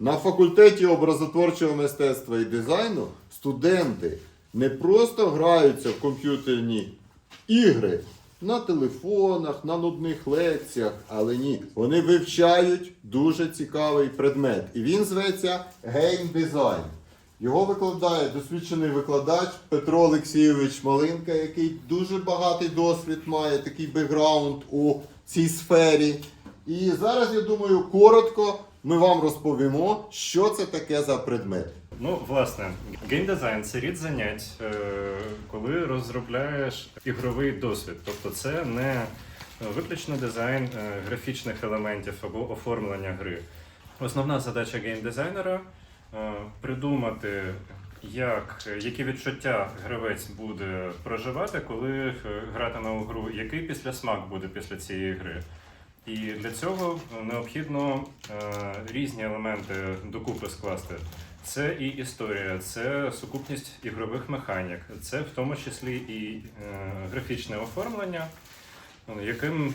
На факультеті образотворчого мистецтва і дизайну студенти не просто граються в комп'ютерні ігри на телефонах, на нудних лекціях, але ні, вони вивчають дуже цікавий предмет. І він зветься геймдизайн. Його викладає досвідчений викладач Петро Олексійович Малинка, який дуже багатий досвід має, такий бекграунд у цій сфері. І зараз, я думаю, коротко ми вам розповімо, що це таке за предмет. Ну, власне, геймдизайн це рід занять, е, коли розробляєш ігровий досвід. Тобто це не виключно дизайн е, графічних елементів або оформлення гри. Основна задача геймдизайнера е, придумати, як, які відчуття гравець буде проживати, коли гратиме у гру, який післясмак буде після цієї гри. І для цього необхідно е, різні елементи докупи скласти. Це і історія, це сукупність ігрових механік, це в тому числі і е, графічне оформлення, яким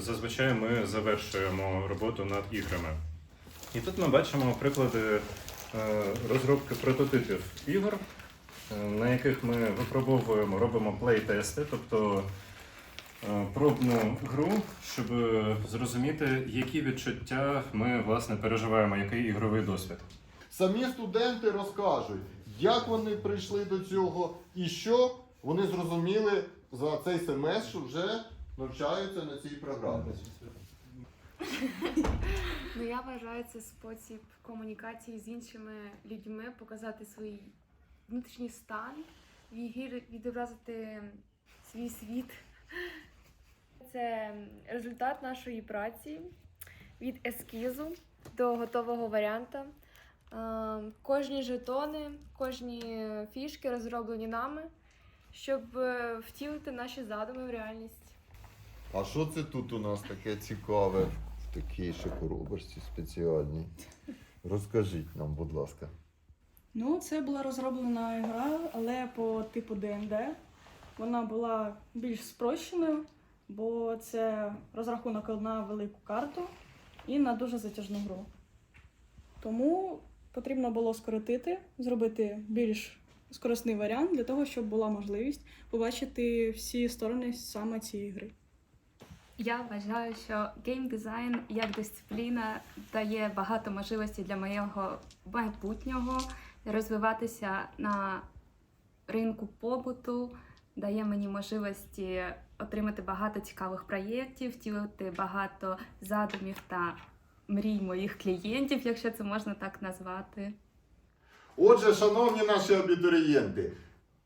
зазвичай ми завершуємо роботу над іграми. І тут ми бачимо приклади е, розробки прототипів ігор, е, на яких ми випробовуємо, робимо плей-тести, тобто е, пробну гру, щоб зрозуміти, які відчуття ми власне переживаємо, який ігровий досвід. Самі студенти розкажуть, як вони прийшли до цього і що вони зрозуміли за цей семестр, що вже навчаються на цій програмі. Ну, я вважаю це спосіб комунікації з іншими людьми, показати свій внутрішній стан, відобразити свій світ. Це результат нашої праці від ескізу до готового варіанта. Е, Кожні жетони, кожні фішки розроблені нами, щоб е, втілити наші задуми в реальність. А що це тут у нас таке цікаве в такій ще спеціальній? Розкажіть нам, будь ласка. Ну, це була розроблена гра, але по типу ДНД. Вона була більш спрощеною, бо це розрахунок на велику карту і на дуже затяжну гру. Тому потрібно було скоротити, зробити більш скоростний варіант для того, щоб була можливість побачити всі сторони саме цієї гри. Я вважаю, що геймдизайн як дисципліна дає багато можливостей для моєго майбутнього розвиватися на ринку побуту, дає мені можливості отримати багато цікавих проєктів, втілити багато задумів та мрій моїх клієнтів, якщо це можна так назвати. Отже, шановні наші абітурієнти,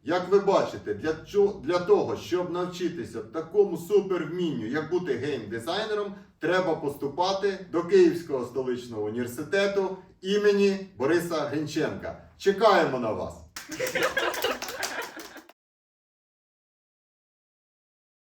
як ви бачите, для, для того, щоб навчитися такому супервмінню, як бути геймдизайнером, треба поступати до Київського столичного університету імені Бориса Гринченка. Чекаємо на вас!